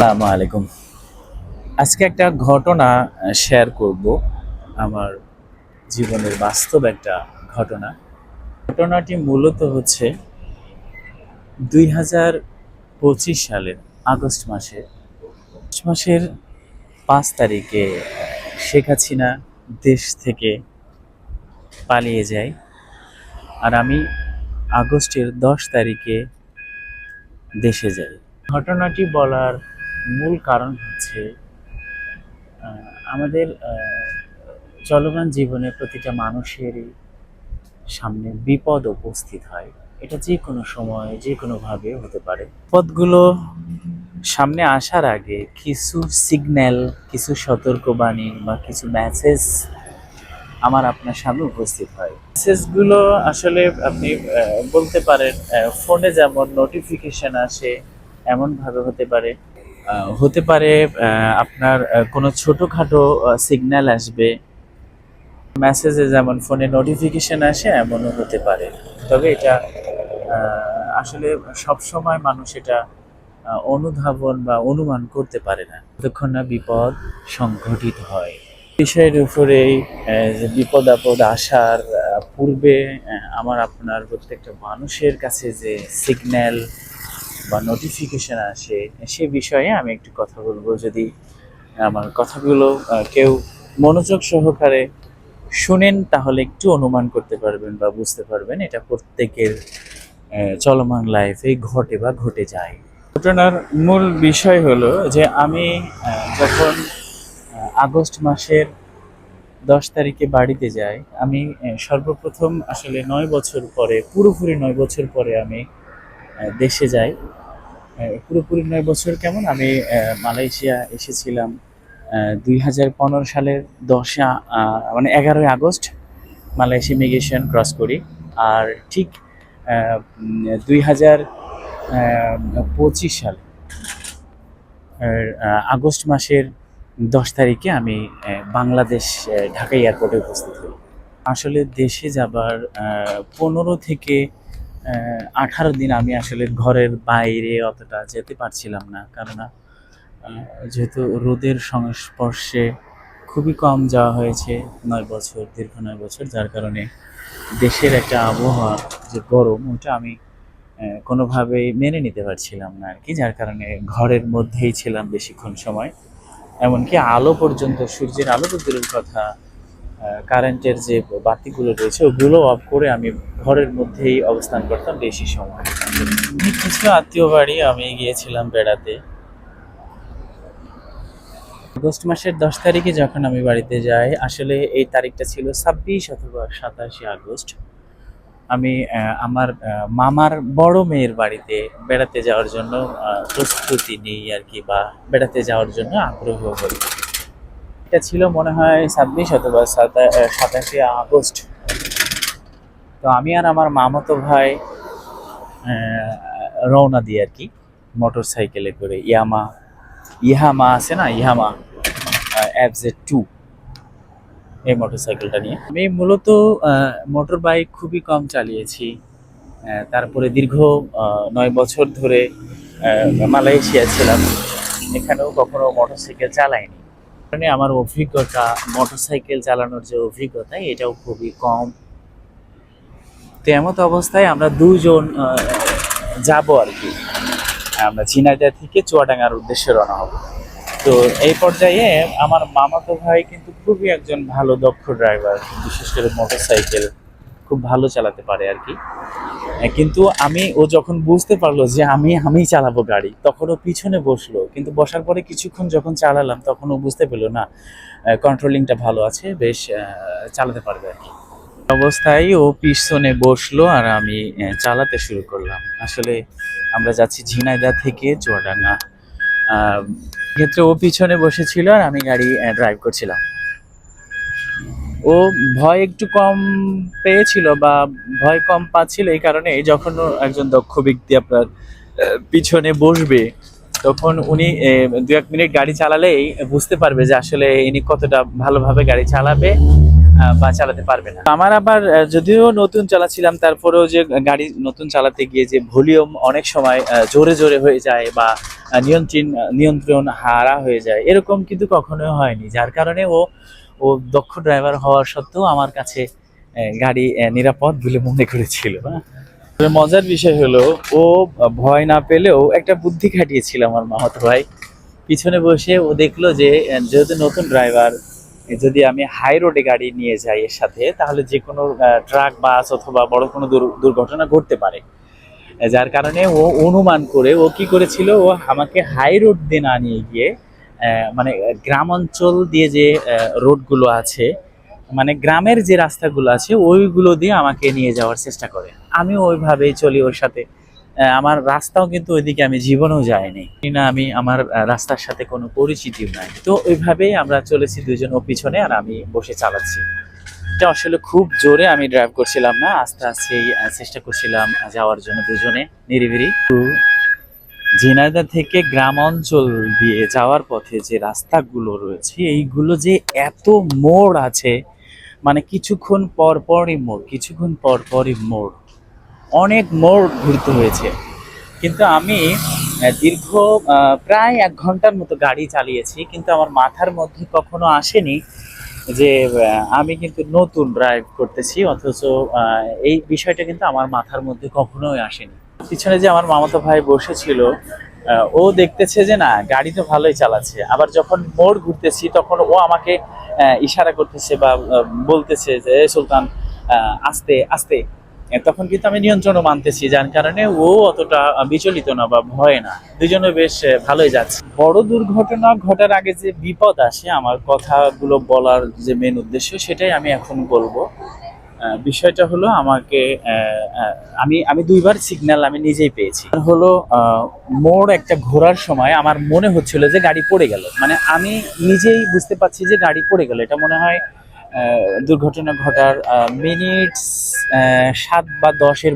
আসসালামু আলাইকুম। আজকে একটা ঘটনা শেয়ার করব। আমার জীবনের বাস্তব একটা ঘটনা। ঘটনাটি মূলত হচ্ছে দুই হাজার পঁচিশ সালের আগস্ট মাসে। মাসের পাঁচ তারিখে শেখ হাসিনা দেশ থেকে পালিয়ে যায়। আর আমি আগস্টের দশ তারিখে দেশে যাই। ঘটনাটি বলার মূল কারণ হচ্ছে আমাদের চলমান জীবনে প্রতিটা মানুষেরই সামনে বিপদ উপস্থিত হয়। এটা যে কোনো সময় যে কোনোভাবে হতে পারে। বিপদগুলো সামনে আসার আগে কিছু সিগন্যাল কিছু সতর্কবাণী বা কিছু মেসেজ আমার আপনার সামনে উপস্থিত হয়। মেসেজগুলো আসলে আপনি বলতে পারেন ফোনে যেমন নোটিফিকেশন আসে, এমনভাবে হতে পারে। হতে পারে আপনার কোনো ছোটোখাটো সিগন্যাল আসবে। মেসেজে যেমন ফোনে নোটিফিকেশন আসে, এমনও হতে পারে। তবে এটা আসলে সব সময় মানুষ এটা অনুধাবন বা অনুমান করতে পারে না। যতক্ষণ না বিপদ সংঘটিত হয়। বিষয়ের উপরেই বিপদ আপদ আসার পূর্বে আমার, আপনার প্রত্যেকটা মানুষের কাছে যে সিগন্যাল বা নোটিফিকেশন আসে, সে বিষয়ে আমি একটু কথা বলব। যদি আমার কথাগুলো কেউ মনোযোগ সহকারে শুনেন, তাহলে একটু অনুমান করতে পারবেন বা বুঝতে পারবেন এটা প্রত্যেকের চলমান লাইফে ঘটে বা ঘটে যায়। ঘটনার মূল বিষয় হলো যে আমি যখন আগস্ট মাসের দশ তারিখে বাড়িতে যাই, আমি সর্বপ্রথম আসলে নয় বছর পরে, পুরোপুরি নয় বছর পরে আমি দেশে যাই। পুরোপুরি নয় বছর কেমন? আমি মালয়েশিয়া এসেছিলাম দুই হাজার পনেরো সালের দশে মানে এগারোই আগস্ট মালয়েশিয়া ইমিগ্রেশন ক্রস করি। আর ঠিক দুই হাজার পঁচিশ সাল আগস্ট মাসের দশ তারিখে আমি বাংলাদেশ ঢাকা এয়ারপোর্টে উপস্থিত হই। আসলে দেশে যাবার পনেরো থেকে আঠারো দিন আমি আসলে ঘরের বাইরে অতটা যেতে পারছিলাম না। আহ, যেহেতু রোদের সংস্পর্শে খুবই কম যাওয়া হয়েছে নয় বছর দীর্ঘ নয় বছর যার কারণে দেশের একটা আবহাওয়া যে গরম ওটা আমি আহ, কোনোভাবেই মেনে নিতে পারছিলাম না আর কি যার কারণে ঘরের মধ্যেই ছিলাম বেশিক্ষণ সময়। এমনকি আলো পর্যন্ত সূর্যের আলো তো দূরের কথা কারেন্টের যে বাতিগুলো রয়েছে, ওগুলো অফ করে আমি ঘরের মধ্যেই অবস্থান করতাম বেশি সময়। কিছু আত্মীয় বাড়ি, আমি গিয়েছিলাম বেড়াতে। আগস্ট মাসের দশ তারিখে যখন আমি বাড়িতে যাই, আসলে এই তারিখটা ছিল ছাব্বিশ অথবা সাতাশে আগস্ট। আমি আমার মামার বড় মেয়ের বাড়িতে বেড়াতে যাওয়ার জন্য প্রস্তুতি নিই আর কি, বা বেড়াতে যাওয়ার জন্য আগ্রহ হই এটা ছিল মনে হয় ছাব্বিশ অথবা সাতা- সাতাশে আগস্ট। তো আমি আর আমার মামাতো ভাই রওনা দিই আর কি মোটর সাইকেলে করে। ইয়ামা ইহামা আছে না? ইহামা অ্যাবজেড টু। এই মোটর সাইকেলটা নিয়ে। আমি মূলত মোটর বাইক খুবই কম চালিয়েছি। তারপরে দীর্ঘ নয় বছর ধরে মালয়েশিয়া ছিলাম। এখানেও কখনো মোটরসাইকেল চালাইনি। কারণে আমার অভিজ্ঞতা মোটরসাইকেল চালানোর যে অভিজ্ঞতা, এটাও খুবই কম। তো এমত অবস্থায় আমরা দুজন যাব আর কি। আমরা ঝিনাইদা থেকে চুয়াডাঙ্গার উদ্দেশ্যে রওনা হব। তো এই পর্যায়ে আমার মামাতো ভাই কিন্তু খুবই একজন ভালো, দক্ষ ড্রাইভার বিশেষ করে মোটরসাইকেল খুব ভালো চালাতে পারে আর কি। কিন্তু আমি, ও যখন বুঝতে পারল যে আমি আমি চালাবো গাড়ি, তখন ও পিছনে বসল। কিন্তু বসার পরে কিছুক্ষণ যখন চালালাম, তখন ও বুঝতে পেল না কন্ট্রোলিংটা ভালো আছে, বেশ চালাতে পারবে আর কি। অবস্থায় ও পিছনে বসল আর আমি চালাতে শুরু করলাম। আসলে আমরা যাচ্ছি ঝিনাইদা থেকে চুয়াডাঙ্গা। ক্ষেত্রে ও পিছনে বসেছিল আর আমি গাড়ি ড্রাইভ করছিলাম। ও ভয় একটু কম পেয়েছিল বা ভয় কম পাচ্ছিল এই কারণে যখন একজন দক্ষ ব্যক্তি আপনার পিছনে বসবে, তখন উনি দু এক মিনিট গাড়ি চালালেই বুঝতে পারবে যে আসলে ইনি কতটা ভালোভাবে গাড়ি চালাবে বা চালাতে পারবে না। আমার আবার যদিও নতুন চালাচ্ছিলাম, তারপরেও যে গাড়ি নতুন চালাতে গিয়ে যে ভলিউম অনেক সময় জোরে জোরে হয়ে যায় বা নিয়ন্ত্রণ নিয়ন্ত্রণ হারা হয়ে যায়, এরকম কিন্তু কখনোই হয়নি, যার কারণে ও ও দক্ষ ড্রাইভার হওয়ার সত্ত্বেও আমার কাছে গাড়ি নিরাপদ বলে মনে করেছিল হ্যাঁ। মজার বিষয় হলো, ও ভয় না পেলেও একটা বুদ্ধি খাটিয়েছিল আমার মামাতো ভাই পিছনে বসে ও দেখল যে যেহেতু নতুন ড্রাইভার যদি আমি হাই রোডে গাড়ি নিয়ে যাই এর সাথে, তাহলে যে কোনো ট্রাক, বাস অথবা বড় কোনো দুর- দুর্ঘটনা ঘটতে পারে যার কারণে ও অনুমান করে ও কি করেছিল, ও আমাকে হাই রোড দিয়ে না নিয়ে গিয়ে মানে গ্রাম অঞ্চল দিয়ে যে রোডগুলো আছে মানে গ্রামের যে রাস্তাগুলো আছে, ওইগুলো দিয়ে আমাকে নিয়ে যাওয়ার চেষ্টা করে। আমি ওইভাবেই চলি ওর সাথে। আমার রাস্তাও কিন্তু ওইদিকে আমি জীবনেও যাইনি। না, আমি আমার রাস্তার সাথে কোনো পরিচিতিও নাই। তো ওইভাবেই আমরা চলেছি দুজন ও পিছনে আর আমি বসে চালাচ্ছি। এটা আসলে খুব জোরে আমি ড্রাইভ করছিলাম না, আস্তে আস্তে চেষ্টা করছিলাম যাওয়ার জন্য দুজনে নিরিবিরি ঝিনাইদহ থেকে গ্রাম অঞ্চল দিয়ে যাওয়ার পথে যে রাস্তাগুলো রয়েছে, এইগুলো যে এত মোড় আছে মানে কিছুক্ষণ পর পরই মোড়, কিছুক্ষণ পর পরই মোড়, অনেক মোড় ঘুরতে হয়েছে। কিন্তু আমি দীর্ঘ প্রায় এক ঘণ্টার মতো গাড়ি চালিয়েছি, কিন্তু আমার মাথার মধ্যে কখনো আসেনি যে আমি কিন্তু নতুন ড্রাইভ করতেছি, অথচ এই বিষয়টা কিন্তু আমার মাথার মধ্যে কখনোই আসেনি। পিছনে যে আমার মামাতো ভাই বসেছিল ও দেখতেছে যে না, গাড়ি তো ভালোই চালাচ্ছে। আবার যখন মোড় ঘুরতেছি, তখন ও আমাকে ইশারা করতেছে বা বলতেছে যে সুলতান আস্তে আস্তে। তখন কিন্তু আমি নিয়ন্ত্রণও মানতেছি, যার কারণে ও অতটা বিচলিত না বা ভয় না। দুজনে বেশ ভালোই যাচ্ছে। বড় দুর্ঘটনা ঘটার আগে যে বিপদ আসে, আমার কথাগুলো বলার যে মেন উদ্দেশ্য, সেটাই আমি এখন বলব। বিষয়টা হলো আমাকে আমি আমি দুইবার সিগন্যাল আমি নিজেই পেয়েছি। হলো মোড় একটা ঘোরার সময় আমার মনে হচ্ছিল যে গাড়ি পড়ে গেল। মানে আমি নিজেই বুঝতে পারছি যে গাড়ি পড়ে গেল। এটা মনে হয় দুর্ঘটনা ঘটার মিনিট সাত বা দশের